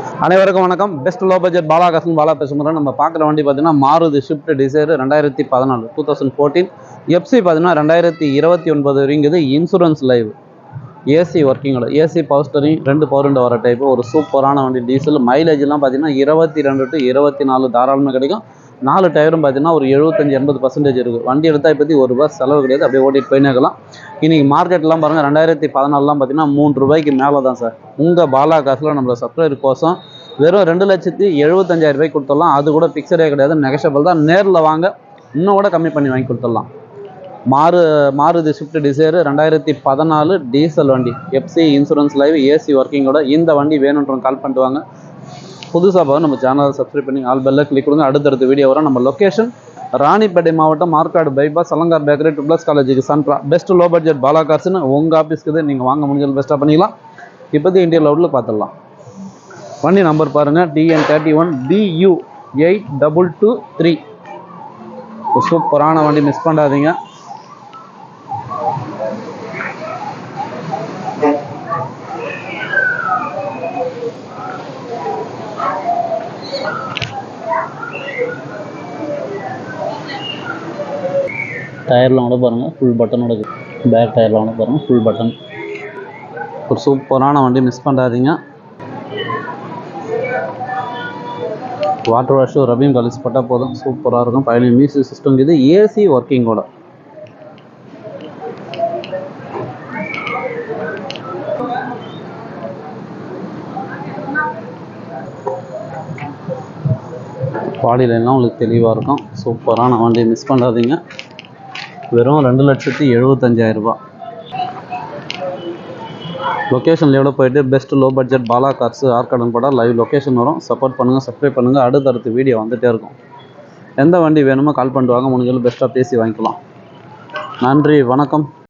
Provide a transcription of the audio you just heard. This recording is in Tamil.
அனைவருக்கும் வணக்கம். பெஸ்ட் லோ பட்ஜெட் பாலாகாசன் பாலா பேசுகிறோம் நம்ம பார்க்குற வண்டி பார்த்தீங்கன்னா மாருதி ஷிஃப்ட் டிசைர் ரெண்டாயிரத்தி பதினாலு டூ தௌசண்ட் ஃபோர்டீன் எஃப்சி பார்த்தீங்கன்னா ரெண்டாயிரத்தி இருபத்தி ஒன்பது வரைங்குது இன்சூரன்ஸ் லைவ் ஏசி ஒர்க்கிங்கோட ஏசி பவர் ஸ்டரிங் ரெண்டு பவர் ரெண்டு வர டைப்பு ஒரு சூப்பரான வண்டி டீசல் மைலேஜ்லாம் பார்த்தீங்கன்னா இருபத்தி ரெண்டு டு இருபத்தி நாலு தாராளமாக கிடைக்கும். நாலு டயரும் பார்த்தீங்கன்னா ஒரு எழுபத்தஞ்சி எண்பது பர்சன்டேஜ் இருக்குது வண்டி எடுத்தால் இப்போதி ஒரு ரூபா செலவு கிடையாது. அப்படியே ஓட்டிட்டு போயினே இருக்கலாம் இன்றைக்கி மார்க்கெட்லாம் பாருங்கள் ரெண்டாயிரத்தி பதினாலாம் பார்த்தீங்கன்னா மூணு ரூபாய்க்கு மேலே தான் சார். உங்கள் பாலா காசில் நம்மளோட சப்ஸ்கிரைபர் கோசம் வெறும் ரெண்டு லட்சத்தி எழுபத்தஞ்சாயிரம் ரூபாய்க்கு கொடுத்துடலாம். அது கூட ஃபிக்ஸடே கிடையாது நெகஷபிள் தான். நேரில் வாங்க இன்னும் கூட கம்மி பண்ணி வாங்கி கொடுத்துடலாம். மாறு மாருதி ஸ்விஃப்ட் டிசைர் ரெண்டாயிரத்தி பதினாலு டீசல் வண்டி. எஃப்சி இன்சூரன்ஸ் லைவ் ஏசி ஒர்க்கிங்கோட இந்த வண்டி வேணுன்றவங்க கால் பண்ணிட்டு வாங்க. புதுசாக பார்த்து நம்ம சேனலை சப்ஸ்கிரைப் பண்ணி ஆல் பெல்ல கிளிக் கொடுங்க. அடுத்தடுத்த வீடியோ வரும். நம்ம லொக்கேஷன் ராணிப்பேட்டை மாவட்டம் மார்க்காடு பைபாஸ் அலங்கார் பேக்கரி ட்ரிப்ளஸ் காலேஜுக்கு சன்ட்ரா பெஸ்ட் லோ பட்ஜெட் பாலா கார்ஸ்னு உங்கள் ஆஃபீஸ்க்கு நீங்கள் வாங்க முடிஞ்சது பெஸ்ட்டாக பண்ணிக்கலாம். இப்போதைக்கு இந்தியா லவுட்டில் பார்த்துடலாம். வண்டி நம்பர் பாருங்கள் டிஎன் தேர்ட்டி ஒன் பியூ எயிட் டபுள் டூ த்ரீ சூப்பரான வண்டி மிஸ் பண்ணாதீங்க. டயர்லாம் கூட பாருங்கள் ஃபுல் பட்டனோட இருக்குது பேக் டயர்லாம் கூட பாருங்கள் ஃபுல் பட்டன் ஒரு சூப்பரான வண்டி மிஸ் பண்ணாதீங்க. வாட்டர் வாஷும் ரபியும் கழிச்சு போட்டால் போதும். சூப்பராக இருக்கும். பதினேழு மியூசிக் சிஸ்டம் இது ஏசி ஒர்க்கிங்கோட பாடியிலலாம் உங்களுக்கு தெளிவாக இருக்கும். சூப்பரான வண்டியை மிஸ் பண்ணாதீங்க. வெறும் ரெண்டு லட்சத்தி எழுபத்தஞ்சாயிரம் ரூபா லொக்கேஷனில் எவ்வளோ போயிட்டு? Best low budget Bala cars ஆர்காடன் படம். லைவ் லொக்கேஷன் வரும். சப்போர்ட் பண்ணுங்கள் சப்ஸ்கிரைப் பண்ணுங்கள் அடுத்தடுத்து வீடியோ வந்துகிட்டே இருக்கும். எந்த வண்டி வேணுமோ கால் பண்ணிட்டு வாங்க. முடிஞ்சாலும் பெஸ்ட்டாக பேசி வாங்கிக்கலாம். நன்றி வணக்கம்.